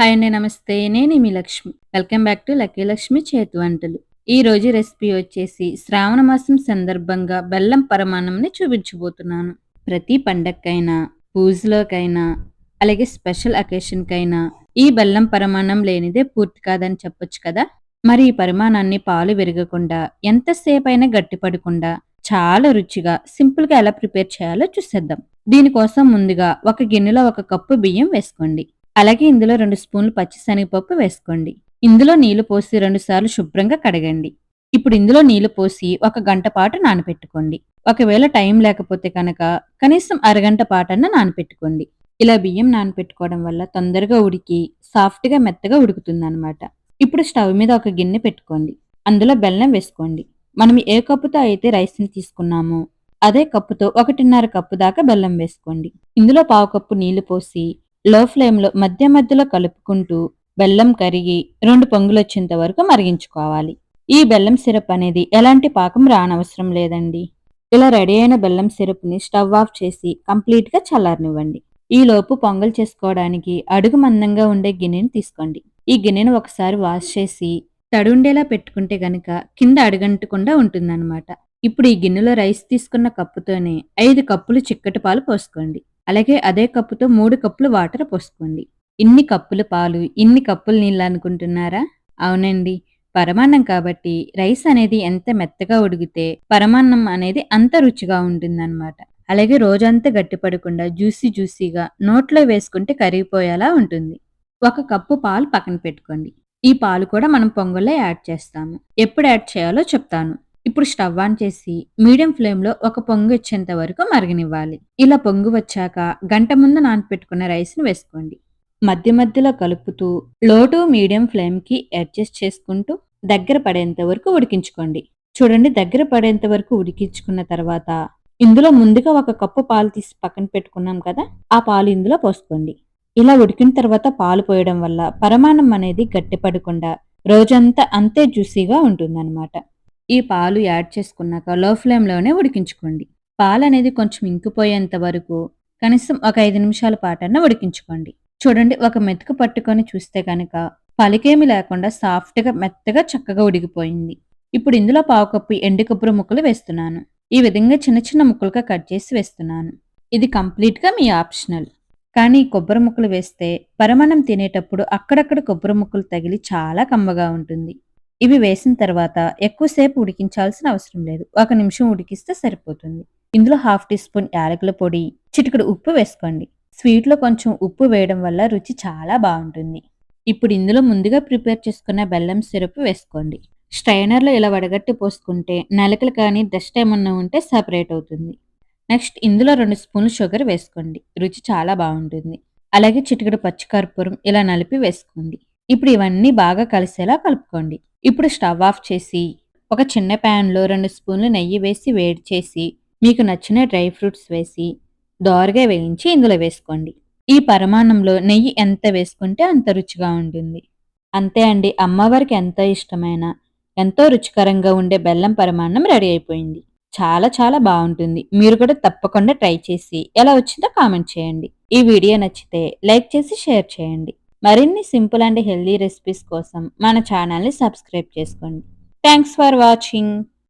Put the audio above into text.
Hi అండి నమస్తే. నేను మీ Lakshmi. Welcome back to lucky Lakshmi చేతి వంటలు. ఈ రోజు రెసిపీ వచ్చేసి శ్రావణ మాసం సందర్భంగా బెల్లం పరమాన్నంని చూపించబోతున్నాను. ప్రతి పండక్కైనా పూజలోకైనా అలాగే స్పెషల్ అకేషన్కైనా ఈ బెల్లం పరమాణం లేనిదే పూర్తి కాదని చెప్పొచ్చు కదా? మరి ఈ పరిమాణాన్ని పాలు విరగకుండా ఎంతసేపు అయినా గట్టిపడకుండా చాలా రుచిగా సింపుల్గా ఎలా ప్రిపేర్ చేయాలో చూసేద్దాం. దీనికోసం ముందుగా ఒక గిన్నెలో ఒక కప్పు బియ్యం వేసుకోండి. అలాగే ఇందులో రెండు స్పూన్లు పచ్చిశనగపప్పు వేసుకోండి. ఇందులో నీళ్ళు పోసి రెండు సార్లు శుభ్రంగా కడగండి. ఇప్పుడు ఇందులో నీళ్ళు పోసి ఒక గంట పాటు నానపెట్టుకోండి. ఒకవేళ టైం లేకపోతే కనుక కనీసం అరగంట పాటన్న నానపెట్టుకోండి. ఇలా బియ్యం నానపెట్టుకోవడం వల్ల తొందరగా ఉడికి సాఫ్ట్గా మెత్తగా ఉడుకుతుంది అనమాట ఇప్పుడు స్టవ్ మీద ఒక గిన్నె పెట్టుకోండి. అందులో బెల్లం వేసుకోండి. మనం ఏ కప్పుతో అయితే రైస్ని తీసుకున్నామో అదే కప్పుతో ఒకటిన్నర కప్పు దాకా బెల్లం వేసుకోండి. ఇందులో పావు కప్పు నీళ్ళు పోసి లో ఫ్లేమ్లో మధ్య మధ్యలో కలుపుకుంటూ బెల్లం కరిగి రెండు పొంగులు వచ్చేంత వరకు మరిగించుకోవాలి. ఈ బెల్లం సిరప్ అనేది ఎలాంటి పాకం రానవసరం లేదండి. ఇలా రెడీ అయిన బెల్లం సిరప్ని స్టవ్ ఆఫ్ చేసి కంప్లీట్గా చల్లారనివ్వండి. ఈ లోపు పొంగల్ చేసుకోవడానికి అడుగు మందంగా ఉండే గిన్నెని తీసుకోండి. ఈ గిన్నెను ఒకసారి వాష్ చేసి తడుండేలా పెట్టుకుంటే గనక కింద అడుగంటకుండా ఉంటుందన్నమాట. ఇప్పుడు ఈ గిన్నెలో రైస్ తీసుకున్న కప్పుతోనే ఐదు కప్పులు చిక్కటి పాలు పోసుకోండి. అలాగే అదే కప్పుతో మూడు కప్పులు వాటర్ పోసుకోండి. ఇన్ని కప్పుల పాలు ఇన్ని కప్పులు నీళ్ళు అనుకుంటున్నారా? అవునండి. పరమాన్నం కాబట్టి రైస్ అనేది ఎంత మెత్తగా ఉడిగితే పరమాన్నం అనేది అంత రుచిగా ఉంటుందన్నమాట. అలాగే రోజంతా గట్టిపడకుండా జ్యూసీ జ్యూసీగా నోట్లో వేసుకుంటే కరిగిపోయేలా ఉంటుంది. ఒక కప్పు పాలు పక్కన పెట్టుకోండి. ఈ పాలు కూడా మనం పొంగల్లో యాడ్ చేస్తాము. ఎప్పుడు యాడ్ చేయాలో చెప్తాను. ఇప్పుడు స్టవ్ ఆన్ చేసి మీడియం ఫ్లేమ్లో ఒక పొంగు వచ్చేంత వరకు మరగనివ్వాలి. ఇలా పొంగు వచ్చాక గంట ముందు నానపెట్టుకున్న రైస్ని వేసుకోండి. మధ్య మధ్యలో కలుపుతూ లో టు మీడియం ఫ్లేమ్కి అడ్జస్ట్ చేసుకుంటూ దగ్గర పడేంత వరకు ఉడికించుకోండి. చూడండి దగ్గర పడేంత వరకు ఉడికించుకున్న తర్వాత ఇందులో ముందుగా ఒక కప్పు పాలు తీసి పక్కన పెట్టుకున్నాం కదా ఆ పాలు ఇందులో పోసుకోండి. ఇలా ఉడికిన తర్వాత పాలు పోయడం వల్ల పరమాణం అనేది గట్టిపడకుండా రోజంతా అంతే జ్యూసీగా ఉంటుందన్నమాట. ఈ పాలు యాడ్ చేసుకున్నాక లో ఫ్లేమ్లోనే ఉడికించుకోండి. పాలు అనేది కొంచెం ఇంకిపోయేంత వరకు కనీసం ఒక ఐదు నిమిషాల పాటన్న ఉడికించుకోండి. చూడండి ఒక మెతుకు పట్టుకొని చూస్తే కనుక పలికేమి లేకుండా సాఫ్ట్గా మెత్తగా చక్కగా ఉడికిపోయింది. ఇప్పుడు ఇందులో పావు కప్పు ఎండు కొబ్బరి ముక్కలు వేస్తున్నాను. ఈ విధంగా చిన్న చిన్న ముక్కలుగా కట్ చేసి వేస్తున్నాను. ఇది కంప్లీట్గా మీ ఆప్షనల్. కానీ కొబ్బరి ముక్కలు వేస్తే పరమాణం తినేటప్పుడు అక్కడక్కడ కొబ్బరి ముక్కలు తగిలి చాలా కమ్మగా ఉంటుంది. ఇవి వేసిన తర్వాత ఎక్కువసేపు ఉడికించాల్సిన అవసరం లేదు. ఒక నిమిషం ఉడికిస్తే సరిపోతుంది. ఇందులో హాఫ్ టీ స్పూన్ యాలకుల పొడి చిటికడు ఉప్పు వేసుకోండి. స్వీట్లో కొంచెం ఉప్పు వేయడం వల్ల రుచి చాలా బాగుంటుంది. ఇప్పుడు ఇందులో ముందుగా ప్రిపేర్ చేసుకున్న బెల్లం సిరప్ వేసుకోండి. స్ట్రైనర్లో ఇలా వడగట్టి పోసుకుంటే నలకలు కానీ డస్ట్ ఏమన్నా ఉంటే సపరేట్ అవుతుంది. నెక్స్ట్ ఇందులో రెండు స్పూన్లు షుగర్ వేసుకోండి. రుచి చాలా బాగుంటుంది. అలాగే చిటికడు పచ్చికర్పూరం ఇలా నలిపి వేసుకోండి. ఇప్పుడు ఇవన్నీ బాగా కలిసేలా కలుపుకోండి. ఇప్పుడు స్టవ్ ఆఫ్ చేసి ఒక చిన్న ప్యాన్లో రెండు స్పూన్లు నెయ్యి వేసి వేడి చేసి మీకు నచ్చిన డ్రై ఫ్రూట్స్ వేసి దోరగా వేయించి ఇందులో వేసుకోండి. ఈ పరమాన్నంలో నెయ్యి ఎంత వేసుకుంటే అంత రుచిగా ఉంటుంది. అంతే అండి అమ్మవారికి ఎంతో ఇష్టమైన ఎంతో రుచికరంగా ఉండే బెల్లం పరమాన్నం రెడీ అయిపోయింది. చాలా చాలా బాగుంటుంది. మీరు కూడా తప్పకుండా ట్రై చేసి ఎలా వచ్చిందో కామెంట్ చేయండి. ఈ వీడియో నచ్చితే లైక్ చేసి షేర్ చేయండి. మరిన్ని సింపుల్ అండ్ హెల్దీ రెసిపీస్ కోసం మన ఛానల్ని సబ్స్క్రైబ్ చేసుకోండి. Thanks for watching